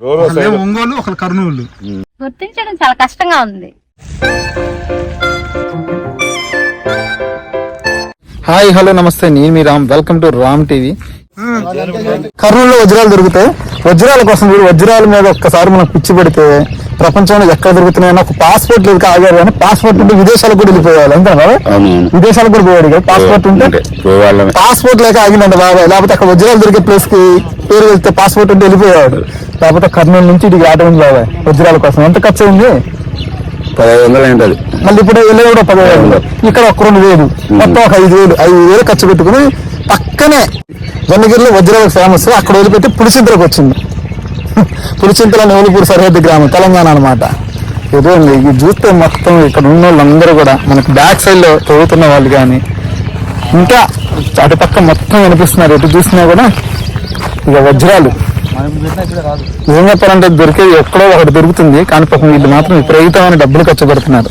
ఒంగోలు ఒకళ్ళు కర్నూలు. గుర్తించడం చాలా కష్టంగా ఉంది. హాయ్ హలో నమస్తే. నేను మీ Ram. Welcome to Ram TV. కర్నూలులో వజ్రాలు దొరుకుతాయి. వజ్రాల కోసం వజ్రాల మీద ఒక్కసారి మనం పిచ్చి పెడితే ప్రపంచంలో ఎక్కడ దొరుకుతున్నాయని ఒక పాస్పోర్ట్ లేదు ఆగారు కానీ పాస్పోర్ట్ ఉంటే విదేశాలకు కూడా వెళ్ళిపోవాలి అంతే విదేశాలకు కూడా పోయాడు కదా? పాస్పోర్ట్ ఉంటే పాస్పోర్ట్ లేక ఆగిందంట బాబాయ్ లేకపోతే అక్కడ వజ్రాలు దొరికే ప్లేస్కి పేరు వెళ్తే పాస్పోర్ట్ ఉంటే వెళ్ళిపోయాడు లేకపోతే కర్నూలు నుంచి ఇటు ఆట ఉంది బాబాయ్ వజ్రాల కోసం. ఎంత ఖర్చు అయింది? పదహైదు వందలు ఏంటది మళ్ళీ ఇప్పుడు వెళ్ళే కూడా పదివేలు ఇక్కడ ఒక రెండు వేలు. మొత్తం ఒక ఐదు వేలు. ఐదు వేలు ఖర్చు పెట్టుకుని పక్కనే జొన్నగిరిలో వజ్రాలకు ఫేమస్ అక్కడ వదిలిపెట్టి పులిచింతలకు వచ్చింది. పులిచింతల నోలుపూరు సరిహద్దు గ్రామం తెలంగాణ అనమాట ఏదో ఇది చూస్తే మొత్తం ఇక్కడ ఉన్న వాళ్ళందరూ కూడా మనకి బ్యాక్ సైడ్లో చదువుతున్న వాళ్ళు కానీ ఇంకా అటుపక్క మొత్తం వినిపిస్తున్నారు. ఎటు చూసినా కూడా ఇక వజ్రాలు. ఏం చెప్పాలంటే దొరికేది ఎక్కడో ఒకటి దొరుకుతుంది. కానీ పాపం వీళ్ళు మాత్రం విపరీతమైన డబ్బులు ఖర్చు పెడుతున్నారు.